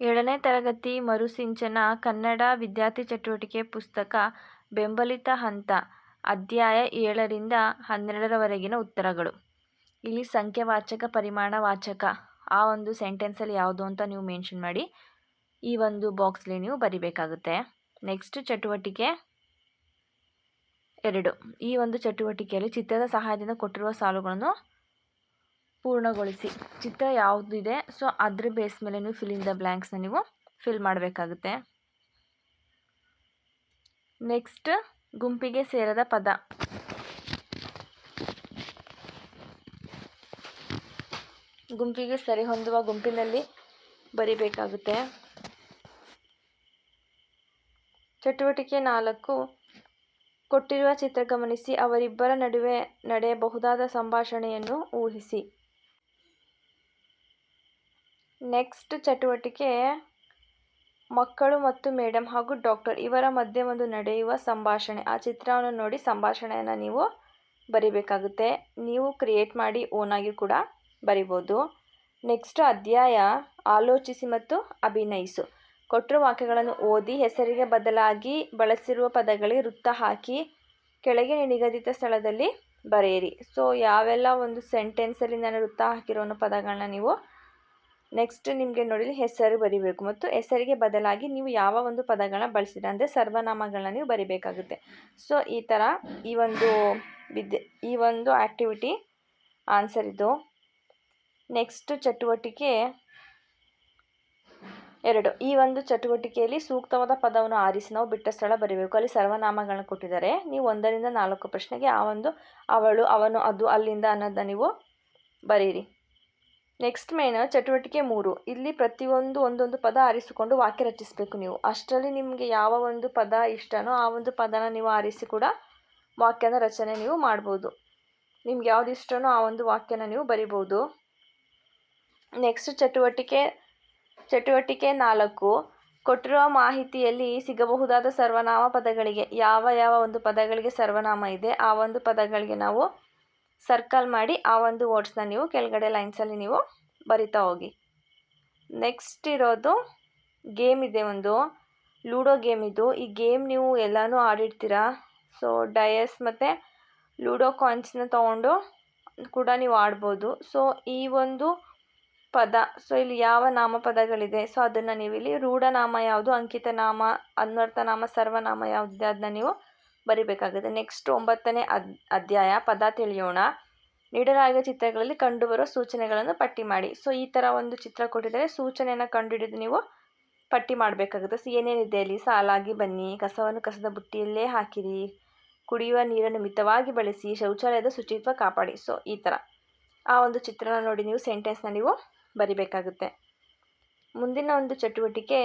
ಏಳನೇ ತರಗತಿ ಮರುಸಿಂಚನ ಕನ್ನಡ ವಿದ್ಯಾರ್ಥಿ ಚಟುವಟಿಕೆ ಪುಸ್ತಕ ಬೆಂಬಲಿತ ಹಂತ, ಅಧ್ಯಾಯ ಏಳರಿಂದ ಹನ್ನೆರಡರವರೆಗಿನ ಉತ್ತರಗಳು. ಇಲ್ಲಿ ಸಂಖ್ಯಾವಾಚಕ, ಪರಿಮಾಣವಾಚಕ, ಆ ಒಂದು ಸೆಂಟೆನ್ಸಲ್ಲಿ ಯಾವುದು ಅಂತ ನೀವು ಮೆನ್ಷನ್ ಮಾಡಿ. ಈ ಒಂದು ಬಾಕ್ಸ್ಲಿ ನೀವು ಬರಿಬೇಕಾಗುತ್ತೆ. ನೆಕ್ಸ್ಟ್ ಚಟುವಟಿಕೆ ಎರಡು. ಈ ಒಂದು ಚಟುವಟಿಕೆಯಲ್ಲಿ ಚಿತ್ರದ ಸಹಾಯದಿಂದ ಕೊಟ್ಟಿರುವ ಸಾಲುಗಳನ್ನು ಪೂರ್ಣಗೊಳಿಸಿ. ಚಿತ್ರ ಯಾವುದಿದೆ ಸೊ ಅದ್ರ ಬೇಸ್ ಮೇಲೆ ನೀವು ಫಿಲ್ ಇನ್ ದ ಬ್ಲ್ಯಾಂಕ್ಸ್ನ ನೀವು ಫಿಲ್ ಮಾಡಬೇಕಾಗುತ್ತೆ. ನೆಕ್ಸ್ಟ್ ಗುಂಪಿಗೆ ಸೇರದ ಪದ. ಗುಂಪಿಗೆ ಸರಿ ಹೊಂದುವ ಗುಂಪಿನಲ್ಲಿ ಬರಿಬೇಕಾಗುತ್ತೆ. ಚಟುವಟಿಕೆ ನಾಲ್ಕು. ಕೊಟ್ಟಿರುವ ಚಿತ್ರ ಗಮನಿಸಿ, ಅವರಿಬ್ಬರ ನಡುವೆ ನಡೆಯಬಹುದಾದ ಸಂಭಾಷಣೆಯನ್ನು ಊಹಿಸಿ. ನೆಕ್ಸ್ಟ್ ಚಟುವಟಿಕೆ ಮಕ್ಕಳು ಮತ್ತು ಮೇಡಮ್ ಹಾಗೂ ಡಾಕ್ಟರ್. ಇವರ ಮಧ್ಯೆ ಒಂದು ನಡೆಯುವ ಸಂಭಾಷಣೆ. ಆ ಚಿತ್ರವನ್ನು ನೋಡಿ ಸಂಭಾಷಣೆಯನ್ನು ನೀವು ಬರಿಬೇಕಾಗುತ್ತೆ. ನೀವು ಕ್ರಿಯೇಟ್ ಮಾಡಿ ಓನಾಗಿ ಕೂಡ ಬರಿಬೋದು. ನೆಕ್ಸ್ಟ್ ಅಧ್ಯಾಯ ಆಲೋಚಿಸಿ ಮತ್ತು ಅಭಿನಯಿಸು. ಕೊಟ್ಟಿರುವ ವಾಕ್ಯಗಳನ್ನು ಓದಿ ಹೆಸರಿಗೆ ಬದಲಾಗಿ ಬಳಸಿರುವ ಪದಗಳಿಗೆ ವೃತ್ತ ಹಾಕಿ ಕೆಳಗೆ ನಿಗದಿತ ಸ್ಥಳದಲ್ಲಿ ಬರೆಯಿರಿ. ಸೊ ಯಾವೆಲ್ಲ ಒಂದು ಸೆಂಟೆನ್ಸಲ್ಲಿ ನಾನು ವೃತ್ತ ಹಾಕಿರೋ ಪದಗಳನ್ನ ನೀವು ನೆಕ್ಸ್ಟ್ ನಿಮಗೆ ನೋಡಿ ಹೆಸರು ಬರಿಬೇಕು ಮತ್ತು ಹೆಸರಿಗೆ ಬದಲಾಗಿ ನೀವು ಯಾವ ಒಂದು ಪದಗಳನ್ನ ಬಳಸಿದ ಅಂದರೆ ಸರ್ವನಾಮಗಳನ್ನ ನೀವು ಬರಿಬೇಕಾಗುತ್ತೆ. ಸೊ ಈ ಥರ ಈ ಒಂದು ವಿದ್ಯೆ, ಈ ಒಂದು ಆ್ಯಕ್ಟಿವಿಟಿ ಆನ್ಸರ್ ಇದು. ನೆಕ್ಸ್ಟ್ ಚಟುವಟಿಕೆ ಎರಡು. ಈ ಒಂದು ಚಟುವಟಿಕೆಯಲ್ಲಿ ಸೂಕ್ತವಾದ ಪದವನ್ನು ಆರಿಸಿ, ನಾವು ಬಿಟ್ಟ ಸ್ಥಳ ಬರೀಬೇಕು. ಅಲ್ಲಿ ಸರ್ವನಾಮಗಳನ್ನ ಕೊಟ್ಟಿದ್ದಾರೆ. ನೀವು ಒಂದರಿಂದ ನಾಲ್ಕು ಪ್ರಶ್ನೆಗೆ ಆ ಒಂದು ಅವಳು, ಅವನು, ಅದು, ಅಲ್ಲಿಂದ ಅನ್ನೋದನ್ನ ನೀವು ಬರೀರಿ. ನೆಕ್ಸ್ಟ್ ಮೇನ್ ಚಟುವಟಿಕೆ ಮೂರು. ಇಲ್ಲಿ ಪ್ರತಿಯೊಂದು ಒಂದೊಂದು ಪದ ಆರಿಸಿಕೊಂಡು ವಾಕ್ಯ ರಚಿಸಬೇಕು ನೀವು. ಅಷ್ಟರಲ್ಲಿ ನಿಮಗೆ ಯಾವ ಒಂದು ಪದ ಇಷ್ಟನೋ ಆ ಒಂದು ಪದನ ನೀವು ಆರಿಸಿ ಕೂಡ ವಾಕ್ಯನ ರಚನೆ ನೀವು ಮಾಡ್ಬೋದು. ನಿಮ್ಗೆ ಯಾವ್ದು ಇಷ್ಟನೋ ಆ ಒಂದು ವಾಕ್ಯನ ನೀವು ಬರಿಬೋದು. ನೆಕ್ಸ್ಟ್ ಚಟುವಟಿಕೆ ಚಟುವಟಿಕೆ ನಾಲ್ಕು. ಕೊಟ್ಟಿರುವ ಮಾಹಿತಿಯಲ್ಲಿ ಸಿಗಬಹುದಾದ ಸರ್ವನಾಮ ಪದಗಳಿಗೆ, ಯಾವ ಯಾವ ಒಂದು ಪದಗಳಿಗೆ ಸರ್ವನಾಮ ಇದೆ, ಆ ಒಂದು ಪದಗಳಿಗೆ ನಾವು ಸರ್ಕಲ್ ಮಾಡಿ ಆ ಒಂದು ವರ್ಡ್ಸ್ನ ನೀವು ಕೆಳಗಡೆ ಲೈನ್ಸಲ್ಲಿ ನೀವು ಬರಿತಾ ಹೋಗಿ. ನೆಕ್ಸ್ಟ್ ಇರೋದು ಗೇಮ್ ಇದೆ ಒಂದು. ಲೂಡೋ ಗೇಮ್ ಇದು. ಈ ಗೇಮ್ ನೀವು ಎಲ್ಲನೂ ಆಡಿರ್ತೀರಾ? ಸೊ, ಡಯಸ್ ಮತ್ತು ಲೂಡೋ ಕಾಯಿನ್ಸ್ನ ತೊಗೊಂಡು ಕೂಡ ನೀವು ಆಡ್ಬೋದು. ಸೊ, ಈ ಒಂದು ಪದ, ಸೊ, ಇಲ್ಲಿ ಯಾವ ನಾಮಪದಗಳಿದೆ? ಸೊ, ಅದನ್ನು ನೀವು ಇಲ್ಲಿ ರೂಢನಾಮ ಯಾವುದು, ಅಂಕಿತನಾಮ ಅನ್ವರ್ಥನಾಮ ಅನ್ವರ್ಥ ನಾಮ, ಸರ್ವನಾಮ ಯಾವುದಿದೆ, ಅದನ್ನ ನೀವು ಬರಿಬೇಕಾಗುತ್ತೆ ನೆಕ್ಸ್ಟ್ ಒಂಬತ್ತನೇ ಅಧ್ಯಾಯ ಪದ ತಿಳಿಯೋಣ ನೀಡಲಾಗಿರುವ ಚಿತ್ರಗಳಲ್ಲಿ ಕಂಡುಬರುವ ಸೂಚನೆಗಳನ್ನು ಪಟ್ಟಿ ಮಾಡಿ. ಸೊ, ಈ ಥರ ಒಂದು ಚಿತ್ರ ಕೊಟ್ಟಿದ್ದಾರೆ. ಸೂಚನೆಯನ್ನು ಕಂಡುಹಿಡಿದು ನೀವು ಪಟ್ಟಿ ಮಾಡಬೇಕಾಗುತ್ತೆ. ಸೊ ಏನೇನಿದೆ ಅಲ್ಲಿ? ಸಾಲಾಗಿ ಬನ್ನಿ, ಕಸವನ್ನು ಕಸದ ಬುಟ್ಟಿಯಲ್ಲೇ ಹಾಕಿರಿ, ಕುಡಿಯುವ ನೀರನ್ನು ಮಿತವಾಗಿ ಬಳಸಿ, ಶೌಚಾಲಯದ ಶುಚಿತ್ವ ಕಾಪಾಡಿ. ಸೊ, ಈ ಥರ ಆ ಒಂದು ಚಿತ್ರನ ನೋಡಿ ನೀವು ಸೆಂಟೆನ್ಸ್ನ ನೀವು ಬರಿಬೇಕಾಗುತ್ತೆ. ಮುಂದಿನ ಒಂದು ಚಟುವಟಿಕೆ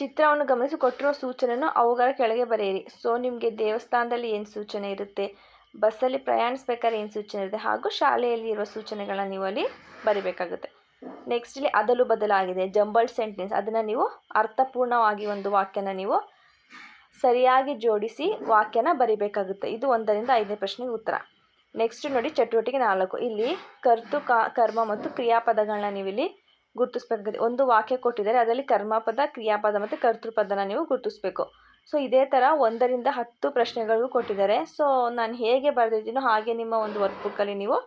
ಚಿತ್ರವನ್ನು ಗಮನಿಸಿ ಕೊಟ್ಟಿರುವ ಸೂಚನೆಯನ್ನು ಅವುಗಳ ಕೆಳಗೆ ಬರೆಯಿರಿ. ಸೊ, ನಿಮಗೆ ದೇವಸ್ಥಾನದಲ್ಲಿ ಏನು ಸೂಚನೆ ಇರುತ್ತೆ? ಬಸ್ಸಲ್ಲಿ ಪ್ರಯಾಣಿಸ್ಬೇಕಾದ್ರೆ ಏನು ಸೂಚನೆ ಇರುತ್ತೆ? ಹಾಗೂ ಶಾಲೆಯಲ್ಲಿ ಇರುವ ಸೂಚನೆಗಳನ್ನ ನೀವು ಅಲ್ಲಿ ಬರಿಬೇಕಾಗುತ್ತೆ. ನೆಕ್ಸ್ಟ್ ಇಲ್ಲಿ ಅದಲು ಬದಲಾಗಿದೆ. Jumble sentence. ಅದನ್ನು ನೀವು ಅರ್ಥಪೂರ್ಣವಾಗಿ ಒಂದು ವಾಕ್ಯನ ನೀವು ಸರಿಯಾಗಿ ಜೋಡಿಸಿ ವಾಕ್ಯನ ಬರಿಬೇಕಾಗುತ್ತೆ. ಇದು ಒಂದರಿಂದ ಐದನೇ ಪ್ರಶ್ನೆಗೆ ಉತ್ತರ. ನೆಕ್ಸ್ಟ್ ನೋಡಿ ಚಟುವಟಿಕೆ ನಾಲ್ಕು. ಇಲ್ಲಿ ಕರ್ತು ಕರ್ಮ ಮತ್ತು ಕ್ರಿಯಾಪದಗಳನ್ನ ನೀವು ಇಲ್ಲಿ ಗುರುತಿಸ್ಬೇಕಾಗುತ್ತೆ ಒಂದು ವಾಕ್ಯ ಕೊಟ್ಟಿದ್ದಾರೆ. ಅದರಲ್ಲಿ ಕರ್ಮಪದ, ಕ್ರಿಯಾಪದ ಮತ್ತು ಕರ್ತೃಪದನ ನೀವು ಗುರುತಿಸ್ಬೇಕು. ಸೊ ಇದೇ ಥರ ಒಂದರಿಂದ ಹತ್ತು ಪ್ರಶ್ನೆಗಳು ಕೊಟ್ಟಿದ್ದಾರೆ. ಸೊ ನಾನು ಹೇಗೆ ಬರೆದಿದ್ದೀನೋ ಹಾಗೆ ನಿಮ್ಮ ಒಂದು ವರ್ಕ್ ಬುಕ್ಕಲ್ಲಿ ನೀವು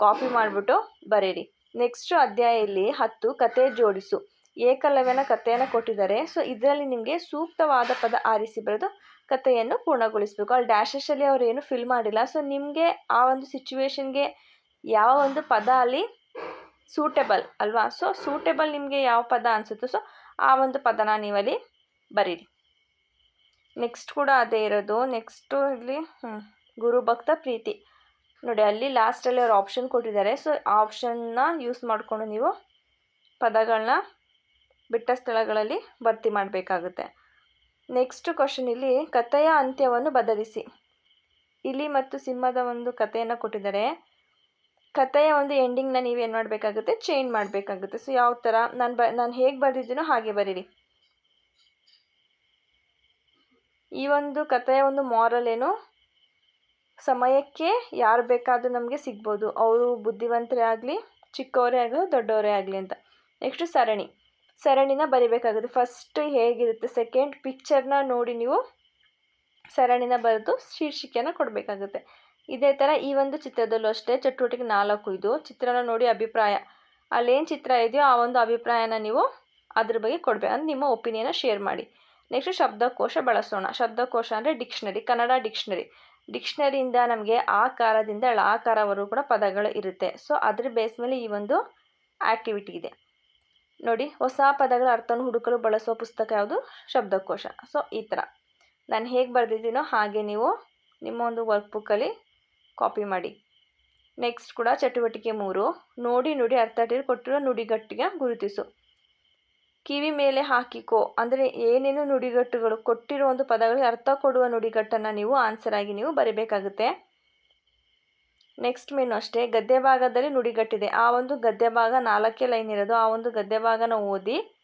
ಕಾಪಿ ಮಾಡಿಬಿಟ್ಟು ಬರೀರಿ. ನೆಕ್ಸ್ಟು ಅಧ್ಯಾಯ ಇಲ್ಲಿ ಹತ್ತು ಕತೆ ಜೋಡಿಸು. ಏಕಲವ್ಯನ ಕಥೆಯನ್ನು ಕೊಟ್ಟಿದ್ದಾರೆ. ಸೊ ಇದರಲ್ಲಿ ನಿಮಗೆ ಸೂಕ್ತವಾದ ಪದ ಆರಿಸಿ ಬರೆದು ಕಥೆಯನ್ನು ಪೂರ್ಣಗೊಳಿಸಬೇಕು. ಅಲ್ಲಿ ಡ್ಯಾಶಸಲ್ಲಿ ಅವರು ಏನು ಫಿಲ್ ಮಾಡಿಲ್ಲ. ಸೊ ನಿಮಗೆ ಆ ಒಂದು ಸಿಚುವೇಶನ್ಗೆ ಯಾವ ಒಂದು ಪದ ಅಲ್ಲಿ ಸೂಟೆಬಲ್ ಅಲ್ವಾ? ಸೊ ಸೂಟೆಬಲ್ ನಿಮಗೆ ಯಾವ ಪದ ಅನಿಸುತ್ತೋ ಸೊ ಆ ಒಂದು ಪದನ ನೀವಲ್ಲಿ ಬರೀರಿ. ನೆಕ್ಸ್ಟ್ ಕೂಡ ಅದೇ ಇರೋದು. ನೆಕ್ಸ್ಟು ಇಲ್ಲಿ ಹ್ಞೂ ಗುರುಭಕ್ತ ಪ್ರೀತಿ. ನೋಡಿ, ಅಲ್ಲಿ ಲಾಸ್ಟಲ್ಲಿ ಅವ್ರು ಆಪ್ಷನ್ ಕೊಟ್ಟಿದ್ದಾರೆ. ಸೊ ಆಪ್ಷನ್ನ ಯೂಸ್ ಮಾಡಿಕೊಂಡು ನೀವು ಪದಗಳನ್ನ ಬಿಟ್ಟ ಸ್ಥಳಗಳಲ್ಲಿ ಭರ್ತಿ ಮಾಡಬೇಕಾಗುತ್ತೆ. ನೆಕ್ಸ್ಟ್ ಕ್ವಶನ್ ಇಲ್ಲಿ, ಕಥೆಯ ಅಂತ್ಯವನ್ನು ಬದಲಿಸಿ. ಇಲಿ ಮತ್ತು ಸಿಂಹದ ಒಂದು ಕಥೆಯನ್ನು ಕೊಟ್ಟಿದ್ದಾರೆ. ಕಥೆಯ ಒಂದು ಎಂಡಿಂಗ್ನ ನೀವೇನು ಮಾಡಬೇಕಾಗುತ್ತೆ? ಚೇಂಜ್ ಮಾಡಬೇಕಾಗುತ್ತೆ. ಸೊ ಯಾವ ಥರ ನಾನು ಬ, ನಾನು ಹೇಗೆ ಬರೆದಿದ್ದೀನೋ ಹಾಗೆ ಬರೀರಿ. ಈ ಒಂದು ಕಥೆಯ ಒಂದು ಮಾರಲ್ ಏನು? ಸಮಯಕ್ಕೆ ಯಾರು ಬೇಕಾದರೂ ನಮಗೆ ಸಿಗ್ಬೋದು. ಅವರು ಬುದ್ಧಿವಂತರೇ ಆಗಲಿ, ಚಿಕ್ಕವರೇ ಆಗಲಿ ದೊಡ್ಡವರೇ ಆಗಲಿ ಅಂತ. ನೆಕ್ಸ್ಟ್ ಸರಣಿ. ಸರಣಿನ ಬರಿಬೇಕಾಗುತ್ತೆ. ಫಸ್ಟ್ ಹೇಗಿರುತ್ತೆ? ಸೆಕೆಂಡ್ ಪಿಕ್ಚರ್ನ ನೋಡಿ ನೀವು ಸರಣಿನ ಬರೆದು ಶೀರ್ಷಿಕೆಯನ್ನು ಕೊಡಬೇಕಾಗುತ್ತೆ. ಇದೇ ಥರ ಈ ಒಂದು ಚಿತ್ರದಲ್ಲೂ ಅಷ್ಟೇ, ಚಟುವಟಿಕೆ ನಾಲ್ಕು ಇದು. ಚಿತ್ರನ ನೋಡಿ ಅಭಿಪ್ರಾಯ. ಅಲ್ಲೇನು ಚಿತ್ರ ಇದೆಯೋ ಆ ಒಂದು ಅಭಿಪ್ರಾಯನ ನೀವು ಅದ್ರ ಬಗ್ಗೆ ಕೊಡಬೇಕು ಅಂದರೆ ನಿಮ್ಮ ಒಪಿನಿಯನ್ನ ಶೇರ್ ಮಾಡಿ. ನೆಕ್ಸ್ಟ್ ಶಬ್ದಕೋಶ ಬಳಸೋಣ. ಶಬ್ದಕೋಶ ಅಂದರೆ ಡಿಕ್ಷನರಿ, ಕನ್ನಡ ಡಿಕ್ಷನರಿ. ಡಿಕ್ಷನರಿಯಿಂದ ನಮಗೆ ಆಕಾರದಿಂದ ಳಾಕಾರವರೆಗೂ ಕೂಡ ಪದಗಳು ಇರುತ್ತೆ. ಸೊ, ಅದ್ರ ಬೇಸ್ ಮೇಲೆ ಈ ಒಂದು ಆ್ಯಕ್ಟಿವಿಟಿ ಇದೆ. ನೋಡಿ, ಹೊಸ ಪದಗಳ ಅರ್ಥವನ್ನು ಹುಡುಕಲು ಬಳಸುವ ಪುಸ್ತಕ ಯಾವುದು? ಶಬ್ದಕೋಶ. ಸೊ, ಈ ಥರ ನಾನು ಹೇಗೆ ಬರೆದಿದ್ದೀನೋ ಹಾಗೆ ನೀವು ನಿಮ್ಮ ಒಂದು ವರ್ಕ್ ಬುಕ್ಕಲ್ಲಿ ಕಾಪಿ ಮಾಡಿ. ನೆಕ್ಸ್ಟ್ ಕೂಡ ಚಟುವಟಿಕೆ ಮೂರು. ನೋಡಿ, ನುಡಿ ಅರ್ಥ ಕೊಟ್ಟಿರೋ ನುಡಿಗಟ್ಟಿಗೆ ಗುರುತಿಸು. ಕಿವಿ ಮೇಲೆ ಹಾಕಿಕೋ. ಅಂದರೆ ಏನೇನು ನುಡಿಗಟ್ಟುಗಳು? ಕೊಟ್ಟಿರೋ ಒಂದು ಪದಗಳಿಗೆ ಅರ್ಥ ಕೊಡುವ ನುಡಿಗಟ್ಟನ್ನು ನೀವು ಆನ್ಸರ್ ಆಗಿ ನೀವು ಬರೀಬೇಕಾಗುತ್ತೆ. ನೆಕ್ಸ್ಟ್ ಮೇನು ಅಷ್ಟೇ. ಗದ್ಯ ಭಾಗದಲ್ಲಿ ನುಡಿಗಟ್ಟಿದೆ. ಆ ಒಂದು ಗದ್ಯ ಭಾಗ ನಾಲ್ಕೇ ಲೈನ್ ಇರೋದು. ಆ ಒಂದು ಗದ್ಯ ಭಾಗನ ಓದಿ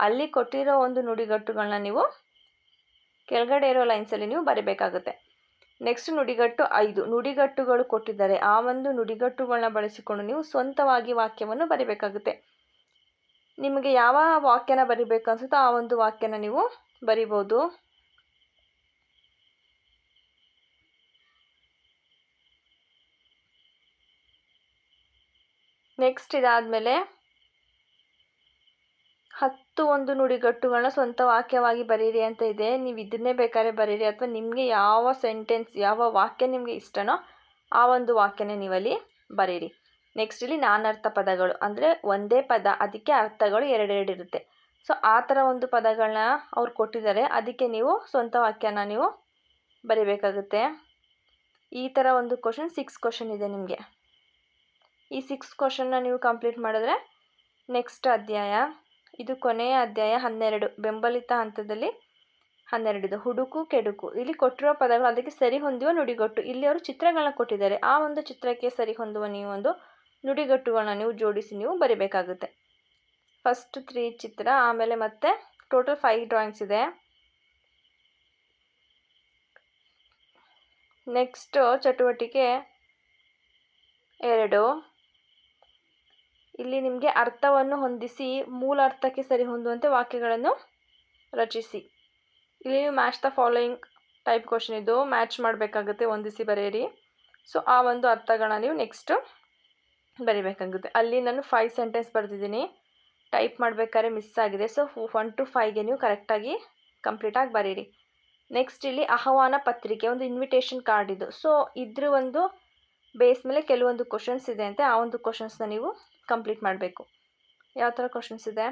ಅಲ್ಲಿ ಕೊಟ್ಟಿರೋ ಒಂದು ನುಡಿಗಟ್ಟುಗಳನ್ನ ನೀವು ಕೆಳಗಡೆ ಇರೋ ಲೈನ್ಸಲ್ಲಿ ನೀವು ಬರೀಬೇಕಾಗುತ್ತೆ. ನೆಕ್ಸ್ಟ್ ನುಡಿಗಟ್ಟು ಐದು. ನುಡಿಗಟ್ಟುಗಳು ಕೊಟ್ಟಿದ್ದಾರೆ. ಆ ಒಂದು ನುಡಿಗಟ್ಟುಗಳನ್ನ ಬಳಸಿಕೊಂಡು ನೀವು ಸ್ವಂತವಾಗಿ ವಾಕ್ಯವನ್ನು ಬರೀಬೇಕಾಗುತ್ತೆ. ನಿಮಗೆ ಯಾವ ವಾಕ್ಯನ ಬರಿಬೇಕು ಅನ್ಸುತ್ತೋ ಆ ಒಂದು ವಾಕ್ಯನ ನೀವು ಬರಿಬೋದು. ನೆಕ್ಸ್ಟ್ ಇದಾದಮೇಲೆ ಹತ್ತು ಒಂದು ನುಡಿಗಟ್ಟುಗಳನ್ನ ಸ್ವಂತ ವಾಕ್ಯವಾಗಿ ಬರೀರಿ ಅಂತ ಇದೆ. ನೀವು ಇದನ್ನೇ ಬೇಕಾದ್ರೆ ಬರೀರಿ. ಅಥವಾ ನಿಮಗೆ ಯಾವ ಸೆಂಟೆನ್ಸ್, ಯಾವ ವಾಕ್ಯ ನಿಮಗೆ ಇಷ್ಟನೋ ಆ ಒಂದು ವಾಕ್ಯನೇ ನೀವಲ್ಲಿ ಬರೀರಿ. ನೆಕ್ಸ್ಟ್ ಇಲ್ಲಿ ನಾನರ್ಥ ಪದಗಳು. ಅಂದರೆ ಒಂದೇ ಪದ, ಅದಕ್ಕೆ ಅರ್ಥಗಳು ಎರಡೆರಡು ಇರುತ್ತೆ. ಸೊ, ಆ ಥರ ಒಂದು ಪದಗಳನ್ನ ಅವ್ರು ಕೊಟ್ಟಿದ್ದಾರೆ. ಅದಕ್ಕೆ ನೀವು ಸ್ವಂತ ವಾಕ್ಯನ ನೀವು ಬರಿಬೇಕಾಗುತ್ತೆ. ಈ ಥರ ಒಂದು ಕ್ವಶನ್ ಸಿಕ್ಸ್ ಕ್ವಶನ್ ಇದೆ ನಿಮಗೆ. ಈ ಸಿಕ್ಸ್ ಕ್ವಶನ್ನ ನೀವು ಕಂಪ್ಲೀಟ್ ಮಾಡಿದ್ರೆ ನೆಕ್ಸ್ಟ್ ಅಧ್ಯಾಯ. ಇದು ಕೊನೆಯ ಅಧ್ಯಾಯ ಹನ್ನೆರಡು. ಬೆಂಬಲಿತ ಹಂತದಲ್ಲಿ ಹನ್ನೆರಡಿದು. ಹುಡುಕು, ಕೆಡುಕು. ಇಲ್ಲಿ ಕೊಟ್ಟಿರೋ ಪದಗಳು ಅದಕ್ಕೆ ಸರಿ ಹೊಂದುವ ನುಡಿಗಟ್ಟು. ಇಲ್ಲಿ ಅವರು ಚಿತ್ರಗಳನ್ನ ಕೊಟ್ಟಿದ್ದಾರೆ. ಆ ಒಂದು ಚಿತ್ರಕ್ಕೆ ಸರಿ ಹೊಂದುವ ನೀವು ಒಂದು ನುಡಿಗಟ್ಟುಗಳನ್ನ ನೀವು ಜೋಡಿಸಿ ನೀವು ಬರಿಬೇಕಾಗುತ್ತೆ. ಫಸ್ಟ್ ತ್ರೀ ಚಿತ್ರ, ಆಮೇಲೆ ಮತ್ತೆ ಟೋಟಲ್ ಫೈವ್ ಡ್ರಾಯಿಂಗ್ಸ್ ಇದೆ. ನೆಕ್ಸ್ಟ್ ಚಟುವಟಿಕೆ ಎರಡು. ಇಲ್ಲಿ ನಿಮಗೆ ಅರ್ಥವನ್ನು ಹೊಂದಿಸಿ, ಮೂಲ ಅರ್ಥಕ್ಕೆ ಸರಿ ಹೊಂದುವಂತೆ ವಾಕ್ಯಗಳನ್ನು ರಚಿಸಿ. ಇಲ್ಲಿ ನೀವು match the following type question ಇದು. ಮ್ಯಾಚ್ ಮಾಡಬೇಕಾಗುತ್ತೆ, ಹೊಂದಿಸಿ ಬರೆಯಿರಿ. ಸೊ ಆ ಒಂದು ಅರ್ಥಗಳನ್ನ ನೀವು ನೆಕ್ಸ್ಟು ಬರಿಬೇಕಾಗುತ್ತೆ. ಅಲ್ಲಿ ನಾನು ಫೈವ್ ಸೆಂಟೆನ್ಸ್ ಬರೆದಿದ್ದೀನಿ. ಟೈಪ್ ಮಾಡಬೇಕಾದ್ರೆ ಮಿಸ್ ಆಗಿದೆ. ಸೊ ಒನ್ ಟು ಫೈವ್ಗೆ ನೀವು ಕರೆಕ್ಟಾಗಿ ಕಂಪ್ಲೀಟಾಗಿ ಬರೀರಿ. ನೆಕ್ಸ್ಟ್ ಇಲ್ಲಿ ಆಹ್ವಾನ ಪತ್ರಿಕೆ, ಒಂದು ಇನ್ವಿಟೇಷನ್ ಕಾರ್ಡ್ ಇದು. ಸೊ ಇದ್ರ ಒಂದು ಬೇಸ್ ಮೇಲೆ ಕೆಲವೊಂದು ಕ್ವಶನ್ಸ್ ಇದೆ ಅಂತೆ ಆ ಒಂದು ಕ್ವಶನ್ಸ್ನ ನೀವು ಕಂಪ್ಲೀಟ್ ಮಾಡಬೇಕು. ಯಾವ ಥರ ಕ್ವಶನ್ಸ್ ಇದೆ?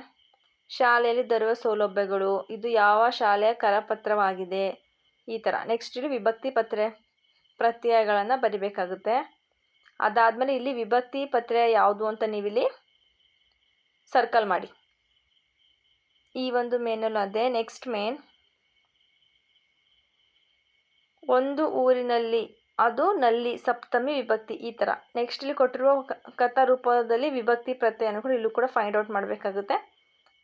ಶಾಲೆಯಲ್ಲಿ ದೊರೆಯುವ ಸೌಲಭ್ಯಗಳು, ಇದು ಯಾವ ಶಾಲೆಯ ಕರಪತ್ರವಾಗಿದೆ, ಈ ಥರ ನೆಕ್ಸ್ಟ್ ಇಲ್ಲಿ ವಿಭಕ್ತಿ ಪತ್ರೆ ಪ್ರತ್ಯಯಗಳನ್ನು ಬರಿಬೇಕಾಗುತ್ತೆ. ಅದಾದಮೇಲೆ ಇಲ್ಲಿ ವಿಭಕ್ತಿ ಪತ್ರೆ ಯಾವುದು ಅಂತ ನೀವಿಲ್ಲಿ ಸರ್ಕಲ್ ಮಾಡಿ. ಈ ಒಂದು ಮೇನಲ್ಲೂ ಅದೇ. ನೆಕ್ಸ್ಟ್ ಮೇನ್ ಒಂದು ಊರಿನಲ್ಲಿ ಅದು ನಲ್ಲಿ ಸಪ್ತಮಿ ವಿಭಕ್ತಿ ಈ ಥರ ನೆಕ್ಸ್ಟ್ ಇಲ್ಲಿ ಕೊಟ್ಟಿರುವ ಕಥಾ ರೂಪದಲ್ಲಿ ವಿಭಕ್ತಿ ಪ್ರತ್ಯಯನ ಕೂಡ ಇಲ್ಲೂ ಕೂಡ ಫೈಂಡ್ ಔಟ್ ಮಾಡಬೇಕಾಗುತ್ತೆ.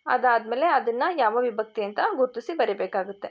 ಅದಾದಮೇಲೆ ಅದನ್ನು ಯಾವ ವಿಭಕ್ತಿ ಅಂತ ಗುರುತಿಸಿ ಬರೀಬೇಕಾಗುತ್ತೆ.